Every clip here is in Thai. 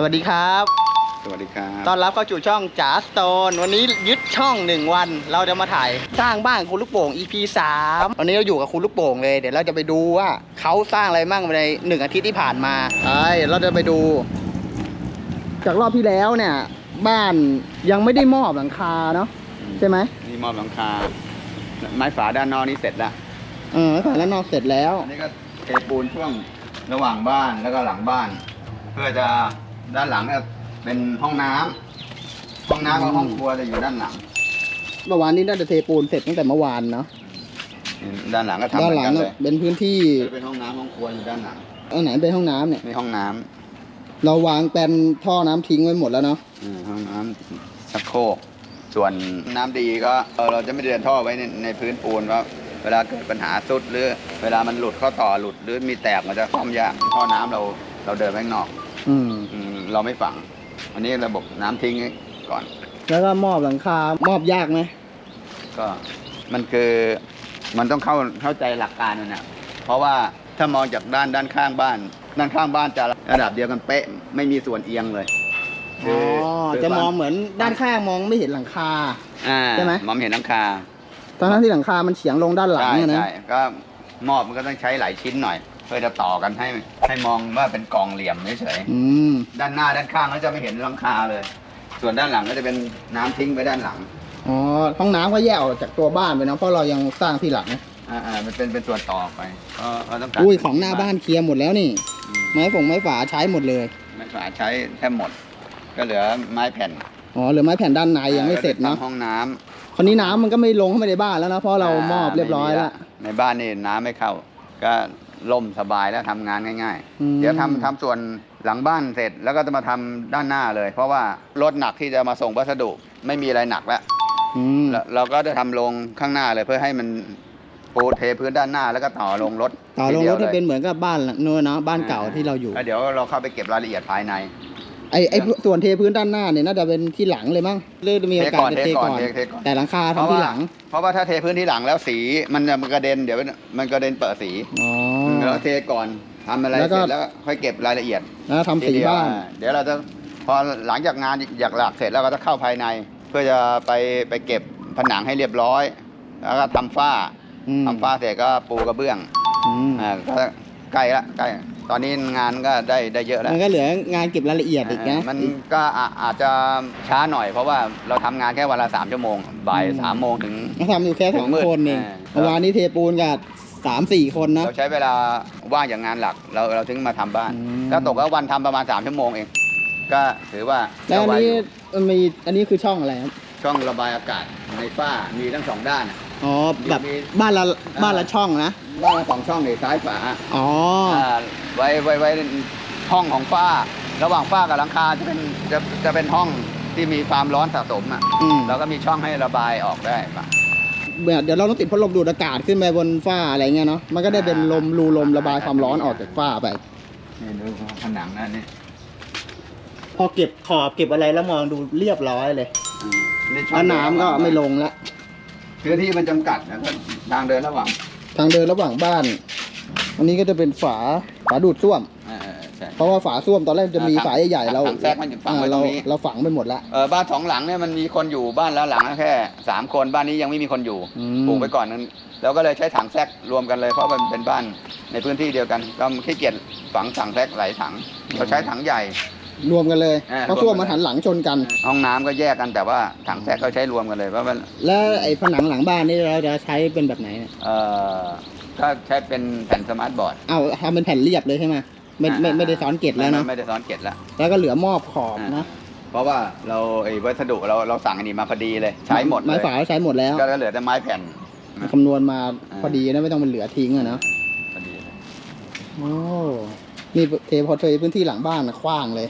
สวัสดีครับ สวัสดีครับ ต้อนรับเข้าสู่ช่องจ๋าสโตน วันนี้ยึดช่องหนึ่งวัน เราจะมาถ่ายสร้างบ้านคุณลูกโป่ง EP 3วันนี้เราอยู่กับคุณลูกโป่งเลย เดี๋ยวเราจะไปดูว่าเขาสร้างอะไรมั่งในหนึ่งอาทิตย์ที่ผ่านมาใช่เราจะไปดู จากรอบที่แล้วเนี่ย บ้านยังไม่ได้มอบหลังคาเนาะใช่ไหมนี่มอบหลังคา ไม้ฝาด้านนอกนี่เสร็จแล้วเออผ่านแล้วนอกเสร็จแล้วอันนี้ก็เทปูนช่วงระหว่างบ้านแล้วก็หลังบ้าน เพื่อจะ ด้านหลังเนี่ยเป็นห้องน้ำห้องน้ำกับห้องครัวจะอยู่ด้านหลัง เมื่อวานนี้น่าจะเทปูนเสร็จตั้งแต่เมื่อวานเนาะด้านหลังก็ทำด้านเหมืหอลันงกันก็เลยเป็นพื้นที่จะเป็นห้องน้ำห้องครัวอยู่ด้านหลังอันไหนเป็นห้องน้ำเนี่ยนี่ห้องน้ำเราวางแปลนท่อน้ำทิ้งไว้หมดแล้วเนาะอืมห้องน้ำชักโครกส่วนน้ำดีก็เออเราจะไม่เดินท่อไว้ในในพื้นปูนว่าเวลาเกิดปัญหาสุดหรือเวลามันหลุดข้อต่อหลุดหรือมีแตกมันจะซ่อมยากท่อน้ำเราเราเดินไปข้างนอก อืม อืม เราไม่ฝัง อันนี้ระบบน้ำทิ้งก่อน แล้วก็มอบหลังคามอบยากไหมก็มันคือมันต้องเข้าเข้าใจหลักการมันนะเพราะว่าถ้ามองจากด้านด้านข้างบ้าน ด้านข้างบ้านจะระดับเดียวกันเป๊ะ ไม่มีส่วนเอียงเลยอ๋อคืจะมองบ้านเหมือนด้านข้างมองไม่เห็นหลังคา อ่าใช่ไหม มองไม่เห็นหลังคาตอนนั้นที่หลังคามันเฉียงลงด้านหลังใช่อะนะ ใช่ก็มอบมันก็ต้องใช้หลายชิ้นหน่อย เพื่อจะต่อกันให้ให้มองว่าเป็นกล่องเหลี่ยมเฉยอืมๆด้านหน้าด้านข้างก็จะไม่เห็นหลังคาเลย ส่วนด้านหลังก็จะเป็นน้ำทิ้งไว้ด้านหลังอ๋อห้องน้ำก็แยกออกจากตัวบ้านไปเนาะเพราะเรายังสร้างที่หลังอ่าอ่ามันเป็นเป็นส่วนต่อไปก็ก็ต้องการอุ้ยของหน้าบ้านเคลียร์หมดแล้วนี่ อืมไม้ฝงไม้ฝาใช้หมดเลยไม้ฝาใช้แทบหมด ก็เหลือไม้แผ่นอ๋อเหลือไม้แผ่นด้านในยังไม่เสร็จเนาะทำห้องน้ำ คราวนี้น้ำมันก็ไม่ลงเข้าไปในบ้านแล้วนะเพราะเรามอบเรียบร้อยแล้ว ในบ้านนี่น้ำไม่เข้า ก็ ล่มสบายแล้วทำงานง่าย อืม ๆ เดี๋ยวทำทำส่วนหลังบ้านเสร็จแล้วก็จะมาทำด้านหน้าเลย เพราะว่ารถหนักที่จะมาส่งพัสดุไม่มีอะไรหนักแล้วอืมเราเราก็จะทำลงข้างหน้าเลยเพื่อให้มันปูเทพื้นด้านหน้าแล้วก็ต่อลงรถต่อลงทีดีรยวถให้ยเป็นเหมือนกับบ้านนู้นเนาะบ้านเก่าที่เราอยู่ แล้วเดี๋ยวเราเข้าไปเก็บรายละเอียดภายใน ไอไอส่วนเทพื้นด้านหน้าเนี่ยน่าจะเป็นที่หลังเลยมั้งเรื่องมีโอกาสจะเทก่อนเทก่อนเทก่อนแต่หลังคาเพราะทำที่ว่าหลัง เพราะว่าถ้าเทพื้นที่หลังแล้วสีมันจะมันกระเด็นเดี๋ยวมันกระเด็นเปิดสีอ๋อเราเทก่อนทำอะไรแล้วเสก็ร็จแล้วค่อยเก็บรายละเอียดแล้วทำสีทีเดียวบ้านอ่เดี๋ยวเราจะพอหลังจากงานอยากหลักเสร็จแล้วก็จะเข้าภายใน เพื่อจะไปไปเก็บผนังให้เรียบร้อย แล้วก็ทำฝ้าอืมทำฝ้าเสร็จก็ปูกระเบื้องอืมอ่าก็ใกล้ละใกล้ ตอนนี้งานก็ได้ได้เยอะแล้วมันก็เหลืองานเก็บรายละเอียดอีกนะมันก็อาอาจจะช้าหน่อย เพราะว่าเราทำงานแค่วันละสามชั่วโมงบ่ายสามโมงถึงมาทำอยู่แค่สองมืดคนเองอ่าเมื่อวานนี้เทปูนกับสามสี่คนนะ เราใช้เวลาว่างจากงานหลักเราเราถึงมาทำบ้านอืม ก็ตกว่าวันทำประมาณสามชั่วโมงเอง ก็ถือว่าแล้วอันสบายนี้อยู่มันมีอันนี้คือช่องอะไรครับ ช่องระบายอากาศในฝ้ามีทั้งสองด้านอะ อ๋อแบบมีบ้านละบ้านละช่องนะ บ้านละสองช่องในซ้ายฝาอ๋อาไว้ไว้ไว้ห้องของฝ้า ระหว่างฝ้ากับหลังคาจะเป็นจะจะเป็นห้องที่มีความร้อนสะสมอะอืมแล้วก็มีช่องให้ระบายออกได้ปะ เดี๋ยวเราต้องติดพัดลมดูดอากาศขึ้นไปบนฝ้าอะไรเงี้ยเนาะ มันก็ได้เป็นลมรูลมระบายความร้อนออกจากฝ้าไป นี่ดูผนังนั่นนี่พอเก็บขอบเก็บอะไรแล้วมองดูเรียบร้อยเลย อืมนี่ช่องแล้วน้ำก็ไม่ลงละพื้นที่มันจำกัดนะก็ทางเดินระหว่างทางเดินระหว่างบ้าน อันนี้ก็จะเป็นฝาฝาดูดซ่วม เออเออใช่ เพราะว่าฝาซ่วมตอนแรกจะมีอ่าฝาใหญ่ๆเราถังแทรกมันอยู่ฝังไว้อ่าตรเรางนี้ เราฝังไปหมดแล้วเออบ้านสองหลังเนี่ยมันมีคนอยู่บ้านละหลังแค่สามคนบ้านนี้ยังไม่มีคนอยู่อืปลูมกไปก่อนนั้นเราก็เลยใช้ถังแซกรวมกันเลยเพราะมันเป็นบ้านในพื้นที่เดียวกัน ก็ขี้เกียจฝังถังแซกหลายถังเราใช้ถังใหญ่ รวมกันเลยอ่าเพราะซ่วมรวมกัมันนหันหลังชนกัน ห้องน้ำก็แยกกันแต่ว่าถังแซกก็ใช้รวมกันเลยเพราะมันแล้วไอ้ผนังหลังบ้านนี่เราจะใช้เป็นแบบไหนเนี่ยเอ่อถ้าใช้เป็นแผ่นสมาร์ทบอร์ด เอาทำเป็นแผ่นเรียบเลยใช่ไหมไม่ไม่ไม่ได้ซ้อนเกล็ดแล้วนะไม่ได้ซ้อนเกล็ดแล้วแล้วก็เหลือมอบขอบอ่านนะเพราะว่าเราไอ้วัสดุเราเราสั่งอันนี้มาพอดีเลย ใช้หมดเลไม้ยฝาใช้หมดแล้วก็เหลือแต่ไม้แผ่น คำนวณมาอ่า พอดีนะไม่ต้องเป็นเหลือทิ้งอะเนาะพอดีเลยโอ้นี่เทพอเทพื้นที่หลังบ้านนะกว้างเลย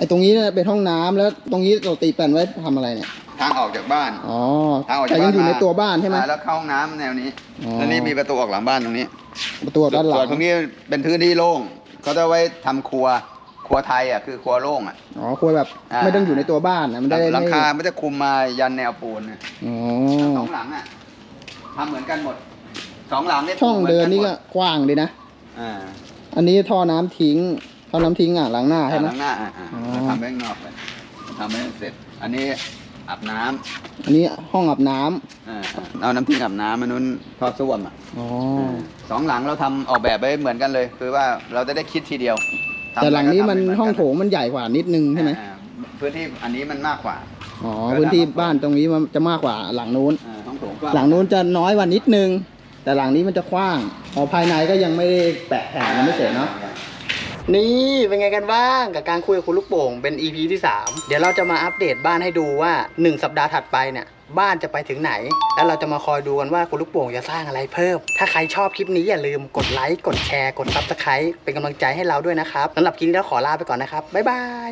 ไอ้ตรงนี้เนี่ยเป็นห้องน้ำแล้วตรงนี้เราตีแปลนไว้ทำอะไรเนี่ย ทางออกจากบ้าน อ๋อทางออกจากแต่ยังอยู่บ้านในมาตัวบ้านใช่ไหม อ่าแล้วเข้าห้องน้ำแนวนี้อ๋อ แล้วนี่มีประตูออกหลังบ้านตรงนี้ประตูด้านหลัส่วงนตรงนี้เป็นพื้นที่โล่งเขาจะไว้ทำครัว ครัวไทยอะคือครัวโล่งอะ อ๋อควรแบบอ่า ไม่ต้องอยู่ในตัวบ้านนะมันได้หลังไม่คาไม่จะคุมมายันแนวปูนนะอ๋อสองหลังอะทำเหมือนกันหมดสองหลังนี่ช่องปูหมืเดินนี่หมก็กว้างเลยนะ อ่าอันนี้ท่อน้ำทิ้ง ท่อน้ำทิ้งอะล้างหน้าใช่ไหมล้างหน้าอะอะอ๋อแล้วทำไว้ข้างนอกเลยทำให้เสร็จ อันนี้อาบน้ำอันนี้ห้องอาบน้ำอ่าอ่าเอาน้ำทิ้งอาบน้ำมันนู้นทอดส้วมอะอ๋อสองหลังเราทำออกแบบไว้เหมือนกันเลย คือว่าเราจะได้คิดทีเดียวทำแต่หลังนี้มันไปก็ทำไเกัห้องโถงมันใหญ่กว่านิดนึงใช่ไหมอ่าพื้นที่อันนี้มันมากกว่าอ๋อพื้นที่บ้านตรงนี้มันจะมากกว่าหลังนู้น อ่าห้องโถงก็หลังนู้นจะน้อยกว่านิดนึง แต่หลังนี้มันจะกว้างอ๋อภายในก็ยังไม่ได้แปะแผ่นยังไม่เสร็จเนาะ นี่เป็นไงกันบ้างกับการคุยกับคุณลูกโป่งเป็น EP ที่ 3 เดี๋ยวเราจะมาอัปเดตบ้านให้ดูว่า 1 สัปดาห์ถัดไปเนี่ยบ้านจะไปถึงไหน แล้วเราจะมาคอยดูกันว่าคุณลูกโป่งจะสร้างอะไรเพิ่ม ถ้าใครชอบคลิปนี้อย่าลืมกดไลค์ กดแชร์ กดซับสไคร b ์เป็นกำลังใจให้เราด้วยนะครับสำหรับคลิปนี้เราขอลาไปก่อนนะครับ บ๊ายบาย